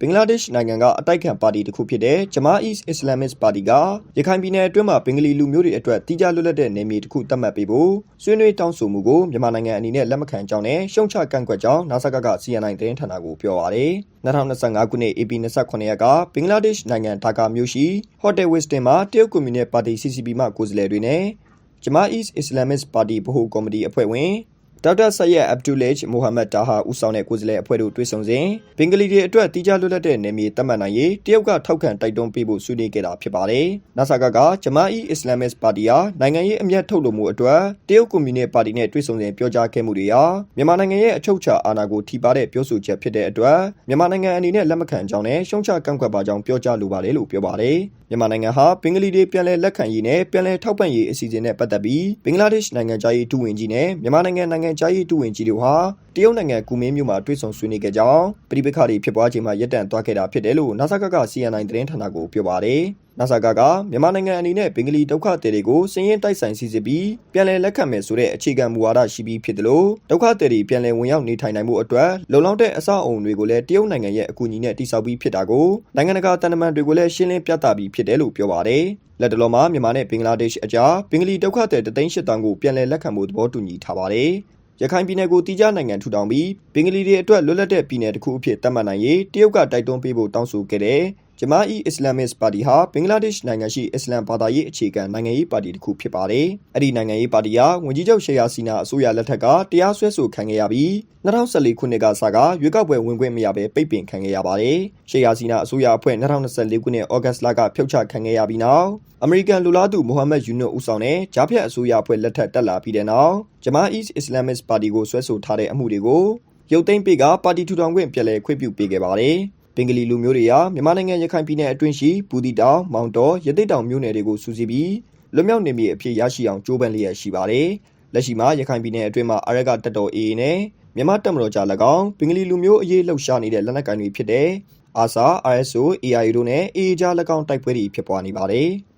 ဘင်္ဂလားဒေ့ရှ်နိုင်ငံကအတိုက်ခံပါတီတစ်ခုဖြစ်တဲ့ Jamaat Islamist Party ကရခိုင်ပြည်နယ်အတွင်းမှာဘင်္ဂလီလူမျိုးတွေအတွက်တိကျလွတ်လပ်တဲ့နယ်မြေတစ်ခုသတ်မှတ်ပေးဖို့ဆွေးနွေးတောင်းဆိုမှုကိုမြန်မာနိုင်ငံအနေနဲ့လက်မခံကြောင်းနဲ့ရှုံချကန့်ကွက်ကြောင်းနာဆကက CNN သတင်းဌာနကိုပြောပါရယ်2025ခုနှစ် AP 28ရက်ကဘင်္ဂလားဒေ့ရှ်နိုင်ငံဒါကာမြို့ရှိ Hotel Westin မှာတရုတ်ကွန်မြူနစ်ပါတီ CCP မှကိုယ်စားလှယ်တွေနဲ့ Jamaat Islamist Party ဗဟိုကော်မတီအဖွဲ့ဝင် ဒေါက်တာဆယက်အဗ်ဒူလစ်မိုဟာမက်တာဟာဦးဆောင်တဲ့ကိုယ်စားလှယ်အဖွဲ့တို့တွေ့ဆုံစဉ်ဘင်္ဂလီတွေအတွက်တိကျလွတ်လပ်တဲ့နယ်မြေသတ်မှတ်နိုင်ရေးတရုတ်ကထောက်ခံတိုက်တွန်းပေးဖို့ဆွေးနွေးခဲ့တာဖြစ်ပါတယ်။နာဆာကကဂျမာအီအစ္စလာမစ်ပါတီဟာနိုင်ငံရေးအမျက်ထုတ်လို့မှုအတွက်တရုတ်ကွန်မြူနစ်ပါတီနဲ့တွေ့ဆုံစဉ်ပြောကြားခဲ့မှုတွေဟာမြန်မာနိုင်ငံရဲ့အချုပ်အခြာအာဏာကိုထိပါတဲ့ပြောဆိုချက်ဖြစ်တဲ့အတွက်မြန်မာနိုင်ငံအနေနဲ့လက်မခံကြောင်းနဲ့ရှုံချကန့်ကွက်ပါကြောင်းပြောကြားလိုပါတယ်လို့ပြောပါတယ်။မြန်မာနိုင်ငံဟာဘင်္ဂလီတွေပြန်လည်လက်ခံရေးနဲ့ပြန်လည်ထောက်ပံ့ရေးအစီအစဉ်နဲ့ပတ်သက်ပြီးဘင်္ဂလားဒေ့ရှ်နိုင်ငံသားရေးဒုဝန်ကြီးနဲ့မြန်မာနိုင်ငံနိုင်ငံသားရေးဒုဝန်ကြီးတို့ဟာတရုတ်နိုင်ငံကူမင်းမြို့မှာတွေ့ဆုံဆွေးနွေးခဲ့ကြောင်းပြည်ပခါတွေဖြစ်ပွားချိန်မှာရပ်တန့်သွားခဲ့တာဖြစ်တယ်လို့နာဆာကက CNN သတင်းဌာနကိုပြောပါတယ်။နာဆာကကမြန်မာနိုင်ငံအနေနဲ့ဘင်္ဂလီဒုက္ခသည်တွေကိုစည်ရင်တိုက်ဆိုင်စီစစ်ပြီးပြန်လည်လက်ခံမယ်ဆိုတဲ့အခြေခံမူဝါဒရှိပြီးဖြစ်တယ်လို့ဒုက္ခသည်တွေပြန်လည်ဝင်ရောက်နေထိုင်နိုင်မှုအတွက်လုံလောက်တဲ့အဆောက်အုံတွေကိုလည်းတရုတ်နိုင်ငံရဲ့အကူအညီနဲ့တိစောက်ပြီးဖြစ်တာကိုနိုင်ငံတကာတန်တမန်တွေကိုလည်းရှင်းလင်းပြသပြီးဖြစ်တယ်လို့ပြောပါတယ်။လက်တလုံးမှာမြန်မာနဲ့ဘင်္ဂလားဒေ့ရှ်အကြားဘင်္ဂလီဒုက္ခသည်တသိန်း၈တောင်ကိုပြန်လည်လက်ခံမှုသဘောတူညီထားပါတယ်။ ရခိုင်ပြည်နယ်ကိုတီးခြားနိုင်ငံထူထောင်ပြီးဘင်္ဂလီတွေအတွက်လွတ်လပ်တဲ့ပြည်နယ်တစ်ခုအဖြစ်သတ်မှတ်နိုင်ရေးတရုတ်ကတိုက်တွန်းပေးဖို့တောင်းဆိုခဲ့တဲ့ ဂျမာအီအစ္စလာမစ်ပါတီဟာဘင်္ဂလားဒေ့ရှ်နိုင်ငံရှိအစ္စလမ်ဘာသာရေးအခြေခံနိုင်ငံရေးပါတီတစ်ခုဖြစ်ပါတယ်။အဲ့ဒီနိုင်ငံရေးပါတီဟာဝန်ကြီးချုပ်ရှေယာစီနာအစိုးရလက်ထက်ကတရားစွဲဆိုခံခဲ့ရပြီး2014ခုနှစ်ကစကရွေးကောက်ပွဲဝင်ခွင့်မရဘဲပိတ်ပင်ခံခဲ့ရပါတယ်။ရှေယာစီနာအစိုးရအဖွဲ့2024ခုနှစ်ဩဂတ်လကဖျောက်ချခံခဲ့ရပြီးနောက်အမေရိကန်လူလားသူမိုဟာမက်ယူနွတ်ဦးဆောင်တဲ့ဂျားဖြတ်အစိုးရအဖွဲ့လက်ထက်တက်လာပြီးတဲ့နောက်ဂျမာအီအစ္စလာမစ်ပါတီကိုဆွဲဆိုထားတဲ့အမှုတွေကိုရုတ်သိမ်းပေးကပါတီထူထောင်ခွင့်ပြည်လဲခွင့်ပြုပေးခဲ့ပါတယ်။ ဘင်္ဂလီလူမျိုးတွေဟာမြန်မာနိုင်ငံရခိုင်ပြည်နယ်အတွင်းရှိဘူးတီတောင်မောင်တော်ရသိတ်တောင်မြို့နယ်တွေကိုစူးစီးပြီးလွတ်မြောက်နေမြေအဖြစ်ရရှိအောင်ကြိုးပမ်းလျက်ရှိပါတယ်။လက်ရှိမှာရခိုင်ပြည်နယ်အတွင်းမှာအရက်ကတက်တော် AA နဲ့မြန်မာတပ်မတော်ကြား၎င်းဘင်္ဂလီလူမျိုးအရေးလှုပ်ရှားနေတဲ့လက်နက်ကိုင်တွေဖြစ်တဲ့အာဆာ RSO AI တို့နဲ့ AA ကြား၎င်းတိုက်ပွဲတွေဖြစ်ပွားနေပါတယ်။